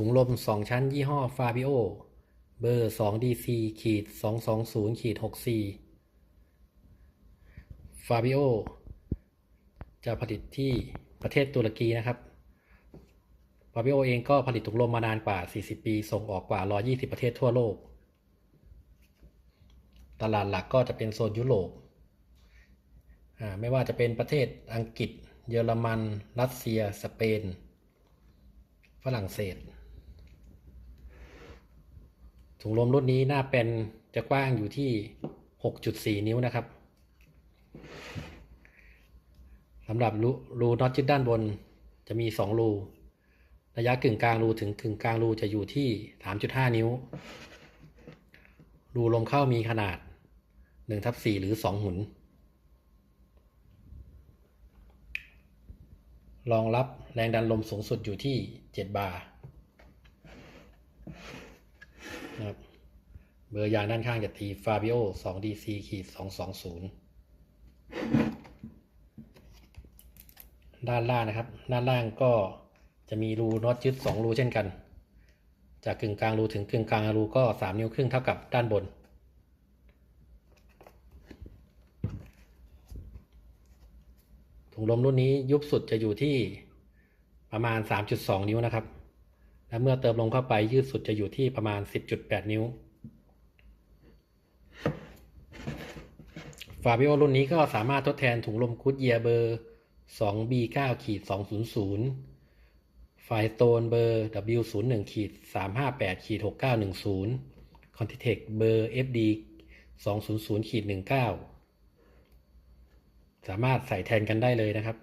ถุงลม 2 ชั้นยี่ห้อฟาบิโอเบอร์ 2 DC ขีด 220 ขีด 64ฟาบิโอจะผลิตที่ประเทศตุรกีนะครับฟาบิโอเองก็ผลิตถุงลมมานานกว่า 40 ปี ส่งออกกว่า 120 ประเทศทั่วโลก ตลาดหลักก็จะเป็นโซนยุโรปไม่ว่าจะเป็นประเทศอังกฤษ เยอรมัน รัสเซีย สเปน ฝรั่งเศส ถุงลมรุ่นนี้หน้าเป็นจะกว้างอยู่ที่ 6.4 นิ้วนะครับสำหรับรูรูน็อตยึดด้านบนจะมี 2 รู ระยะกึ่งกลางรูถึงกึ่งกลางรูจะอยู่ที่ 3.5 นิ้ว รูลมเข้ามีขนาด1ทับ4หรือ 2 หุน รองรับแรงดันลมสูงสุดอยู่ที่ 7 บาร์ นะครับ เบอร์ยางด้านข้างจะตี Fabio 2 DC ขีด220ด้านล่างนะครับ ด้านล่างก็จะมีรูน็อตยึด2รูเช่นกัน จากกึ่งกลางรูถึงกึ่งกลางรูก็3นิ้วครึ่งเท่ากับด้านบนถุงลมรุ่นนี้ยุบสุดจะอยู่ที่ประมาณ 3.2 นิ้วนะครับ และเมื่อเติมลมเข้าไปยืดสุดจะอยู่ที่ประมาณ 10.8 นิ้ว ฟาบิโอรุ่นนี้ก็สามารถทดแทนถุงลมคูดเยียเบอร์ 2B9 ขีด200 ไฟโตนเบอร์ W01 ขีด358ขีด6910 คอนติเทคเบอร์ FD 200ขีด19 สามารถใส่แทนกันได้เลยนะครับ